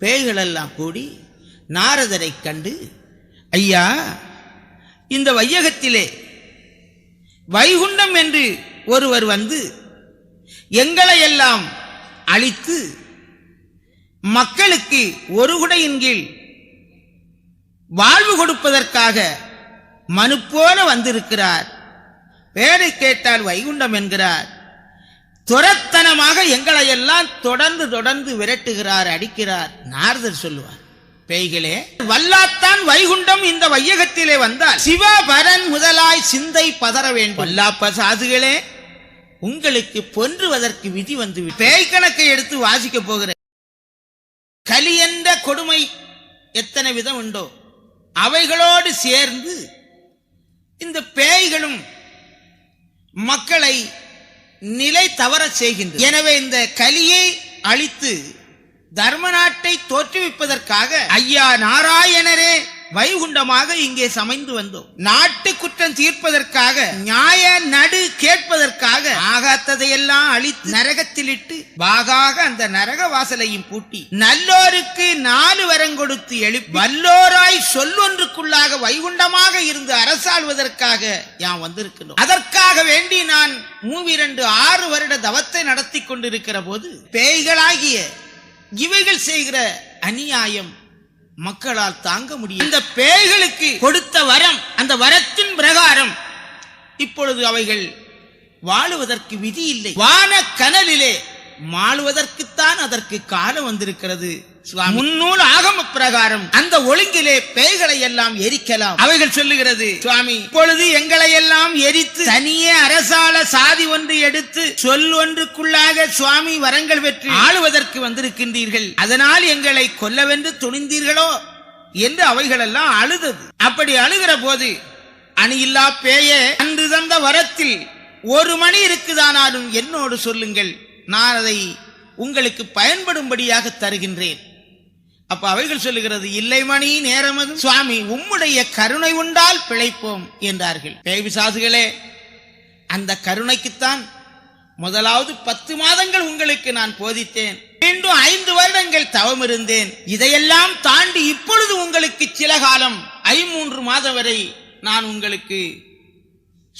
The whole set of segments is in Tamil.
பேய்களெல்லாம் கூடி நாரதரை கண்டு ஐயா இந்த வையகத்திலே வைகுண்டம் என்று ஒருவர் வந்து எங்களையெல்லாம் அழித்து மக்களுக்கு ஒரு குடையின் கீழ் வாழ்வு கொடுப்பதற்காக மனு போல வந்திருக்கிறார். பேரை கேட்டால் வைகுண்டம் என்கிறார். துரத்தனமாக எங்களை எல்லாம் தொடர்ந்து தொடர்ந்து விரட்டுகிறார் அடிக்கிறார் நாரதர் சொல்லுவார். பேய்களே வல்லாத்தான் வைகுண்டம் இந்த வையகத்திலே வந்தால் சிவபரன் முதலாய் சிந்தை பதற வேண்டும். வல்லாப்ப சாதுகளே உங்களுக்கு பொன்றுவதற்கு விதி வந்து பேய் கணக்கை எடுத்து வாசிக்க போகிற கலி என்ற கொடுமை எத்தனை விதம் உண்டோ அவைகளோடு சேர்ந்து இந்த பேய்களும் மக்களை நிலை தவறச் செய்கின்றன எனவே இந்த கலியை அழித்து தர்ம நாட்டை தோற்றுவிப்பதற்காக ஐயா நாராயணரே வைகுண்டமாக இங்கே சமைந்து வந்தோம். நாட்டு குற்றம் தீர்ப்பதற்காக நியாய நடு கேட்பதற்காக ஆகாத்ததையெல்லாம் அழித்து நரகத்திலிட்டு பாகாக அந்த நரக வாசலையும் பூட்டி நல்லோருக்கு நாலு வரம் கொடுத்து எழுப்பி வல்லோராய் சொல்லொன்றுக்குள்ளாக வைகுண்டமாக இருந்து அரசாள்வதற்காக யான் வந்திருக்கிறோம் அதற்காக வேண்டி நான் மூவிரண்டு ஆறு வருட தவத்தை நடத்தி கொண்டிருக்கிற போது பேய்களாகிய இவைகள் செய்கிற அநியாயம் மக்களால் தாங்க முடியும் இந்த பேய்களுக்கு கொடுத்த வரம் அந்த வரத்தின் பிரகாரம். இப்பொழுது அவைகள் வாழுவதற்கு விதி இல்லை. வான கனலிலே மாளுவதற்குத்தான் அதற்கு காலம் வந்திருக்கிறது. முன்னூல் ஆகம பிரகாரம் அந்த ஒழுங்கிலே பேய்களை எல்லாம் எரிக்கலாம். அவைகள் சொல்லுகிறது சுவாமி இப்பொழுது எங்களை எல்லாம் எரித்து தனியே அரசால சாதி ஒன்று எடுத்து சொல் ஒன்றுக்குள்ளாக சுவாமி வரங்கள் பெற்று ஆளுவதற்கு வந்திருக்கின்றீர்கள். அதனால் எங்களை கொல்லவென்று துணிந்தீர்களோ என்று அவைகளெல்லாம் அழுதது. அப்படி அழுகிற போது அணியில்லா பேயே அன்று தந்த வரத்தில் ஒரு மணி இருக்குதானாலும் என்னோடு சொல்லுங்கள். நான் அதை உங்களுக்கு பயன்படும்படியாக தருகின்றேன். அப்ப அவைகள் சொல்லுகிறது இல்லை மணி நேரமது சுவாமி உம்முடைய கருணை உண்டால் பிழைப்போம் என்றார்கள். பேபிசாசுகளே அந்த கருணைக்குத்தான் முதலாவது பத்து மாதங்கள் உங்களுக்கு நான் போதித்தேன். மீண்டும் ஐந்து வருடங்கள் தவம் இருந்தேன். இதையெல்லாம் தாண்டி இப்பொழுது உங்களுக்கு சில காலம் ஐமூன்று மாதம் வரை நான் உங்களுக்கு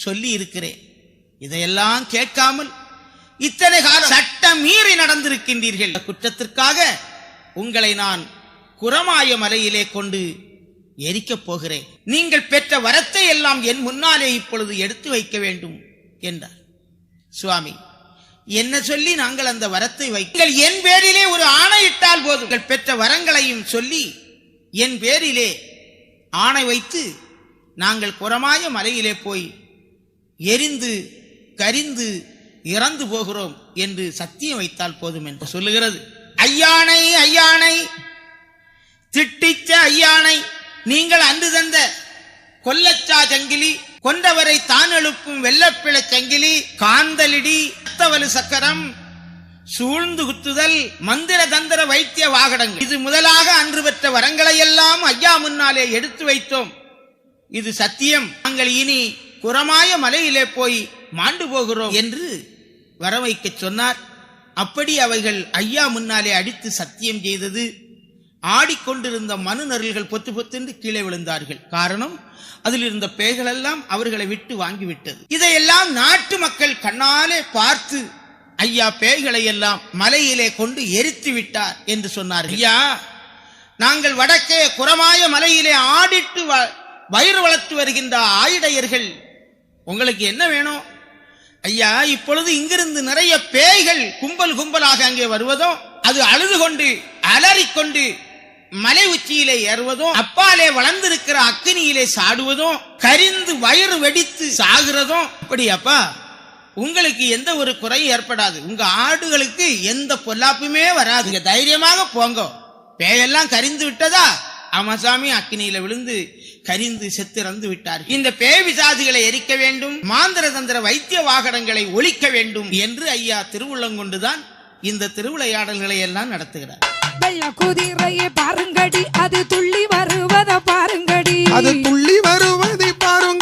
சொல்லி இருக்கிறேன் இதையெல்லாம் கேட்காமல் இத்தனை காலம் சட்டம் மீறி நடந்திருக்கின்றீர்கள். குற்றத்திற்காக உங்களை நான் குரமாய மலையிலே கொண்டு எரிக்கப் போகிறேன். நீங்கள் பெற்ற வரத்தை எல்லாம் என் முன்னாலே இப்பொழுது எடுத்து வைக்க வேண்டும் என்றார். சுவாமி என்ன சொல்லி நாங்கள் அந்த வரத்தை வைங்கள் என் பேரிலே ஒரு ஆணையிட்டால் போதும். பெற்ற வரங்களையும் சொல்லி என் பேரிலே ஆணை வைத்து நாங்கள் புறமாய மலையிலே போய் எரிந்து கரிந்து இறந்து போகிறோம் என்று சத்தியம் வைத்தால் போதும் என்று சொல்லுகிறது. ஐயானை ஐயானை திட்டிச்ச ஐயானை நீங்கள் அன்று தந்த கொல்லச்சா சங்கிலி கொண்டவரை தான் எழுப்பும் வெள்ளப்பிழ சங்கிலி காந்தலிடி அத்தவலு சக்கரம் சூழ்ந்து குத்துதல் மந்திர தந்திர வைத்திய வாகனங்கள். இது முதலாக அன்று பெற்ற வரங்களை எல்லாம் ஐயா முன்னாலே எடுத்து வைத்தோம். இது சத்தியம். நாங்கள் இனி குரமாய மலையிலே போய் மாண்டு போகிறோம் என்று வர வைக்க சொன்னார். அப்படி அவைகள் ஐயா முன்னாலே அடித்து சத்தியம் செய்தது. ஆடிக்கொண்டிருந்த மனு நரல்கள் பொத்து பொத்தென்று கீழே விழுந்தார்கள். காரணம் அதில் இருந்த பேய்கள் எல்லாம் அவர்களை விட்டு வாங்கிவிட்டது. இதையெல்லாம் நாட்டு மக்கள் கண்ணாலே பார்த்து ஐயா பேய்களை எல்லாம் மலையிலே கொண்டு எரித்து விட்டார் என்று சொன்னார் ஐயா நாங்கள் வடக்கே குரமாய மலையிலே ஆடிட்டு வ- வயிறு வளர்த்து வருகின்ற ஆயுடையர்கள். உங்களுக்கு என்ன வேணும்? ஐயா இப்பொழுது இங்கிருந்து நிறைய பேய்கள் கும்பல் கும்பலாக அங்கே வருவதும் அது அழுது கொண்டு அலறிக்கொண்டு மலை உச்சியிலே ஏறுவதும் அப்பாலே வளர்ந்திருக்கிற அக்கினியிலே சாடுவதும் கரிந்து வயிறு வெடித்து சாகுறதும். அப்படியாப்பா உங்களுக்கு எந்த ஒரு குறையும் ஏற்படாது. உங்க ஆடுகளுக்கு எந்த பொல்லாப்புமே வராது. தைரியமாக போங்க. பேயெல்லாம் கரிந்து விட்டதா? ஆமா சாமி அக்கினியில விழுந்து கரிந்து செத்திறந்து விட்டார் இந்த பேய் விசாதிகளை எரிக்க வேண்டும் மாந்திர தந்திர வைத்திய வாகனங்களை ஒழிக்க வேண்டும் என்று ஐயா திருவுள்ளங்கொண்டுதான் இந்த திருவிளையாடல்களை எல்லாம் நடத்துகிறார். வெள்ள குதிரையை பாருங்கடி அது துள்ளி வருவத பாருங்கடி. அது துள்ளி வருவதை பாருங்கடி